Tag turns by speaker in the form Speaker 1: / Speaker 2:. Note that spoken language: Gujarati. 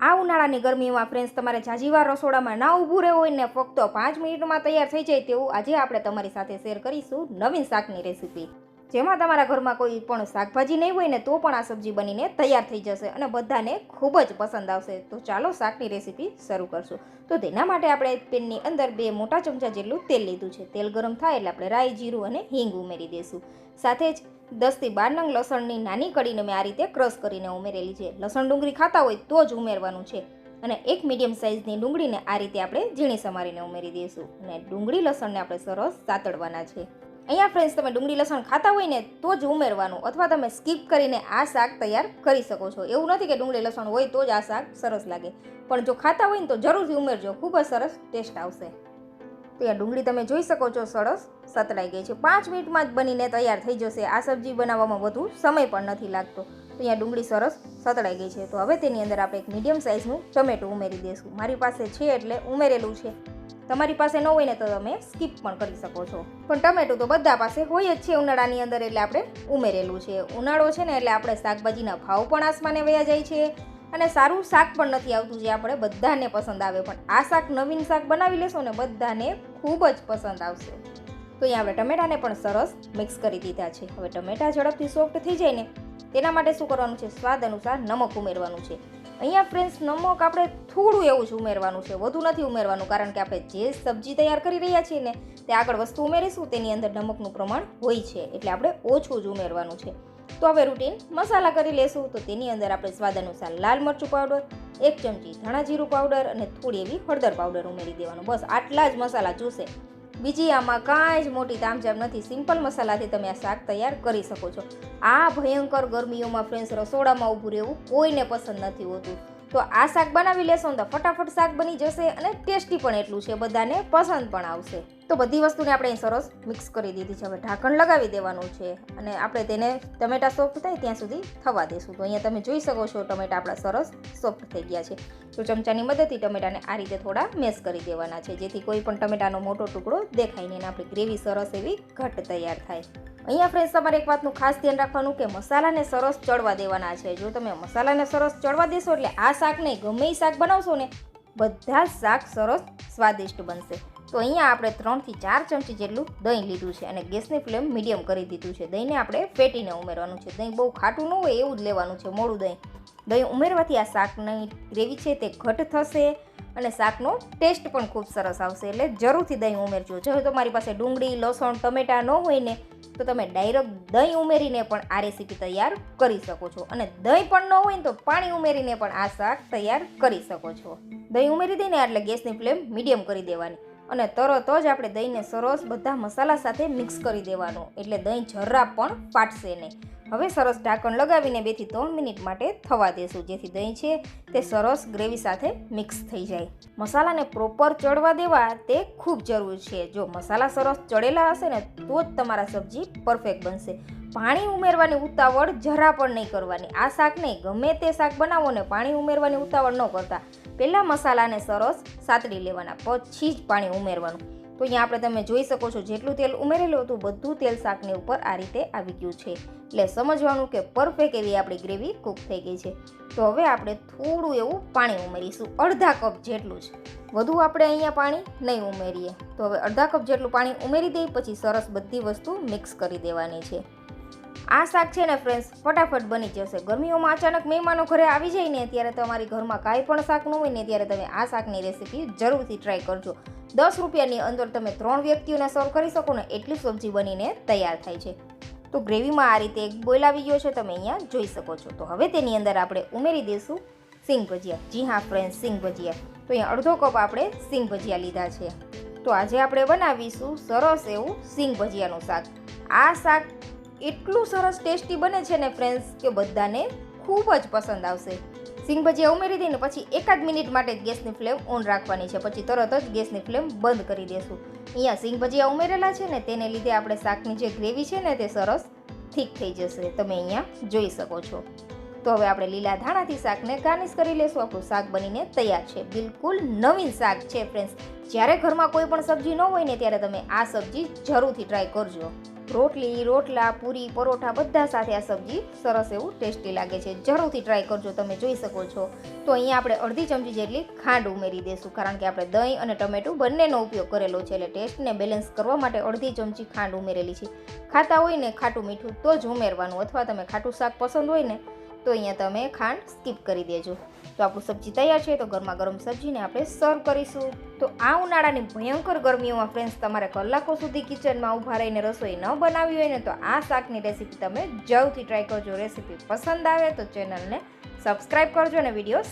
Speaker 1: આ ઉનાળાની ગરમીમાં ફ્રેન્ડ્સ તમારે જાજીવાર રસોડામાં ના ઊભું રહેવું હોય ને ફક્ત પાંચ મિનિટમાં તૈયાર થઈ જાય તેવું આજે આપણે તમારી સાથે શેર કરીશું નવીન શાકની રેસીપી જેમાં તમારા ઘરમાં કોઈ પણ શાકભાજી નહીં હોય ને તો પણ આ સબ્જી બનીને તૈયાર થઈ જશે અને બધાને ખૂબ જ પસંદ આવશે. તો ચાલો શાકની રેસીપી શરૂ કરશું. તો તેના માટે આપણે પેનની અંદર બે મોટા ચમચા જેટલું તેલ લીધું છે. તેલ ગરમ થાય એટલે આપણે રાઈ, જીરું અને હિંગ ઉમેરી દઈશું. સાથે જ દસથી બાર નંગ લસણની નાની કડીને મેં આ રીતે ક્રશ કરીને ઉમેરેલી છે. લસણ ડુંગળી ખાતા હોય તો જ ઉમેરવાનું છે. અને એક મીડિયમ સાઇઝની ડુંગળીને આ રીતે આપણે ઝીણી સમારીને ઉમેરી દઈશું. અને ડુંગળી લસણને આપણે સરસ સાતડવાના છે. અહીંયા ફ્રેન્ડ્સ તમે ડુંગળી લસણ ખાતા હોય ને તો જ ઉમેરવાનું અથવા તમે સ્કીપ કરીને આ શાક તૈયાર કરી શકો છો. એવું નથી કે ડુંગળી લસણ હોય તો જ આ શાક સરસ લાગે. પણ જો ખાતા હોય ને તો જરૂરથી ઉમેરજો, ખૂબ જ સરસ ટેસ્ટ આવશે. તો અહીંયા ડુંગળી તમે જોઈ શકો છો, સરસ સતળાઈ ગઈ છે. પાંચ મિનિટમાં જ બનીને તૈયાર થઈ જશે. આ સબ્જી બનાવવામાં વધુ સમય પણ નથી લાગતો. તો અહીંયા ડુંગળી સરસ સતળાઈ ગઈ છે. તો હવે તેની અંદર આપણે એક મીડિયમ સાઇઝનું ટમેટું ઉમેરી દઈશું. મારી પાસે છે એટલે ઉમેરેલું છે. તમારી પાસે ન હોય ને તો તમે સ્કીપ પણ કરી શકો છો. પણ ટમેટું તો બધા પાસે હોય જ છે ઉનાળાની અંદર એટલે આપણે ઉમેરેલું છે. ઉનાળો છે ને એટલે આપણે શાકભાજીના ભાવ પણ આસમાને વયા જાય છે અને સારું શાક પણ નથી આવતું જે આપણે બધાને પસંદ આવે. પણ આ શાક નવીન શાક બનાવી લેશો ને બધાને ખૂબ જ પસંદ આવશે. તો અહીંયા આપણે ટમેટાને પણ સરસ મિક્સ કરી દીધા છે. હવે ટમેટા ઝડપથી સોફ્ટ થઈ જાય ને તેના માટે શું કરવાનું છે? સ્વાદ અનુસાર નમક ઉમેરવાનું છે. અહીંયા ફ્રેન્ડ્સ નમક આપણે થોડું એવું જ ઉમેરવાનું છે. વધુ નથી ઉમેરવાનું, કારણ કે આપણે જે સબ્જી તૈયાર કરી રહ્યા છીએ ને, તે આગળ વસ્તુ ઉમેરીશું, તેની અંદર નમકનું પ્રમાણ હોય છે. એટલે આપણે ઓછું જ ઉમેરવાનું છે. તો હવે રૂટીન મસાલા કરી લેશું. તો તેની અંદર આપણે સ્વાદ અનુસાર લાલ મરચું પાવડર એક ચમચી ધાણા જીરું પાવડર અને થોડી એવી હળદર પાવડર ઉમેરી દેવાનું. બસ, આટલા જ મસાલા જોશે. બીજી આમાં કાંઈ જ મોટી તામઝામ નથી. સિમ્પલ મસાલાથી તમે આ શાક તૈયાર કરી શકો છો. આ ભયંકર ગરમીઓમાં ફ્રેન્ડ્સ રસોડામાં ઊભું રહેવું કોઈને પસંદ નથી હોતું. તો આ શાક બનાવી લેશો ને તો ફટાફટ શાક બની જશે અને ટેસ્ટી પણ એટલું છે. બધાને પસંદ પણ આવશે. તો બધી વસ્તુને આપણે અહીં સરસ મિક્સ કરી દીધી છે. હવે ઢાંકણ લગાવી દેવાનું છે અને આપણે તેને ટમેટા સોફ્ટ થાય ત્યાં સુધી થવા દેશું. તો અહીંયા તમે જોઈ શકો છો ટમેટા આપણા સરસ સોફ્ટ થઈ ગયા છે. તો ચમચાની મદદથી ટમેટાને આ રીતે થોડા મેશ કરી દેવાના છે. જેથી કોઈ પણ ટમેટાનો મોટો ટુકડો દેખાય નહીં અને આપણી ગ્રેવી સરસ એવી ઘટ તૈયાર થાય. અહીંયા ફ્રેન્ડ્સ તમારે એક વાતનું ખાસ ધ્યાન રાખવાનું કે મસાલાને સરસ ચડવા દેવાના છે. જો તમે મસાલાને સરસ ચડવા દેશો એટલે આ શાક નહીં ગમે શાક બનાવશો ને, બધા જ શાક સરસ સ્વાદિષ્ટ બનશે. તો અહીંયા આપણે ત્રણથી ચાર ચમચી જેટલું દહીં લીધું છે અને ગેસની ફ્લેમ મીડિયમ કરી દીધું છે. દહીંને આપણે ફેટીને ઉમેરવાનું છે. દહીં બહુ ખાટું ન હોય એવું જ લેવાનું છે મોડું દહીં. દહીં ઉમેરવાથી આ શાકની ગ્રેવી છે તે ઘટ થશે અને શાકનો ટેસ્ટ પણ ખૂબ સરસ આવશે. એટલે જરૂરથી દહીં ઉમેરજો. જો તમારી પાસે ડુંગળી, લસણ, ટમેટાં ન હોય ને, તો તમે ડાયરેક્ટ દહીં ઉમેરીને પણ આ રેસીપી તૈયાર કરી શકો છો. અને દહીં પણ ન હોય ને તો પાણી ઉમેરીને પણ આ શાક તૈયાર કરી શકો છો. દહીં ઉમેરી દઈને એટલે ગેસની ફ્લેમ મીડિયમ કરી દેવાની. અને તરત જ આપણે દહીંને સરસ બધા મસાલા સાથે મિક્સ કરી દેવાનું. એટલે દહીં જરા પણ ફાટશે નહીં. હવે સરસ ઢાંકણ લગાવીને બેથી ત્રણ મિનિટ માટે થવા દેશું. જેથી દહીં છે તે સરસ ગ્રેવી સાથે મિક્સ થઈ જાય. મસાલાને પ્રોપર ચડવા દેવા તે ખૂબ જરૂરી છે. જો મસાલા સરસ ચડેલા હશે ને, તો જ તમારા સબ્જી પરફેક્ટ બનશે. પાણી ઉમેરવાની ઉતાવળ જરા પણ નહીં કરવાની. આ શાક નહીં ગમે તે શાક બનાવો ને, પાણી ઉમેરવાની ઉતાવળ ન કરતા. પહેલાં મસાલાને સરસ સાતડી લેવાના, પછી જ પાણી ઉમેરવાનું. તો અહીંયા આપણે તમે જોઈ શકો છો, જેટલું તેલ ઉમેરેલું હતું, બધું તેલ શાકની ઉપર આ રીતે આવી ગયું છે. એટલે સમજવાનું કે પરફેક્ટ એવી આપણી ગ્રેવી કૂક થઈ ગઈ છે. તો હવે આપણે થોડું એવું પાણી ઉમેરીશું, અડધા કપ જેટલું જ. વધુ આપણે અહીંયા પાણી નહીં ઉમેરીએ. તો હવે અડધા કપ જેટલું પાણી ઉમેરી દઈએ પછી સરસ બધી વસ્તુ મિક્સ કરી દેવાની છે. આ શાક છે ને ફ્રેન્ડ્સ ફટાફટ બની જશે. ગરમીઓમાં અચાનક મહેમાનો ઘરે આવી જાય ને, ત્યારે તમારી ઘરમાં કાંઈ પણ શાક ન હોય ને, ત્યારે તમે આ શાકની રેસીપી જરૂરથી ટ્રાય કરજો. દસ રૂપિયાની અંદર તમે ત્રણ વ્યક્તિઓને સર્વ કરી શકો ને, એટલી સબ્જી બનીને તૈયાર થાય છે. તો ગ્રેવીમાં આ રીતે એક બોઇલ આવી ગયો છે, તમે અહીંયા જોઈ શકો છો. તો હવે તેની અંદર આપણે ઉમેરી દઈશું સિંગ ભજીયા. જી હા ફ્રેન્ડ્સ સિંગ ભજીયા. તો અહીંયા અડધો કપ આપણે સિંગ ભજીયા લીધા છે. તો આજે આપણે બનાવીશું સરસ એવું સિંગ ભજીયાનું શાક. આ શાક એટલું સરસ ટેસ્ટી બને છે ને ફ્રેન્ડ્સ કે બધાને ખૂબ જ પસંદ આવશે. સિંગ ભજીયા ઉમેરી દઈને પછી એકાદ મિનિટ માટે જ ગેસની ફ્લેમ ઓન રાખવાની છે. પછી તરત જ ગેસની ફ્લેમ બંધ કરી દેશું. અહીંયા સિંગ ભજીયા ઉમેરેલા છે ને તેને લીધે આપણે શાકની જે ગ્રેવી છે ને તે સરસ થીક થઈ જશે. તમે અહીંયા જોઈ શકો છો. તો હવે આપણે લીલા ધાણાથી શાકને ગાર્નિશ કરી લેશું. આપણું શાક બનીને તૈયાર છે. બિલકુલ નવીન શાક છે ફ્રેન્ડ્સ જ્યારે ઘરમાં કોઈ પણ સબ્જી ન હોય ને ત્યારે તમે આ સબ્જી જરૂરથી ટ્રાય કરજો. રોટલી, રોટલા, પૂરી, પરોઠા બધા સાથે આ સબ્જી સરસ એવું ટેસ્ટી લાગે છે. જરૂરથી ટ્રાય કરજો, તમે જોઈ શકો છો. તો અહીંયા આપણે અડધી ચમચી જેટલી ખાંડ ઉમેરી દઈશું, કારણ કે આપણે દહીં અને ટમેટું બંનેનો ઉપયોગ કરેલો છે એટલે ટેસ્ટને બેલેન્સ કરવા માટે અડધી ચમચી ખાંડ ઉમેરેલી છે. ખાતા હોય ને ખાટું મીઠું તો જ ઉમેરવાનું, અથવા તમે ખાટું શાક પસંદ હોય ને તો અહીંયા તમે ખાંડ સ્કીપ કરી દેજો. તો આપણું સબ્જી તૈયાર છે તો ગરમા ગરમ સબ્જીને આપણે સર્વ કરીશું. તો આ ઉનાળાની ભયંકર ગરમીઓમાં ફ્રેન્ડ્સ તમારે કલાકો સુધી કિચનમાં ઊભા રહીને રસોઈ ન બનાવી હોય ને તો આ શાકની રેસીપી તમે જવથી ટ્રાય કરજો. રેસીપી પસંદ આવે તો ચેનલને સબસ્ક્રાઈબ કરજો અને વીડિયો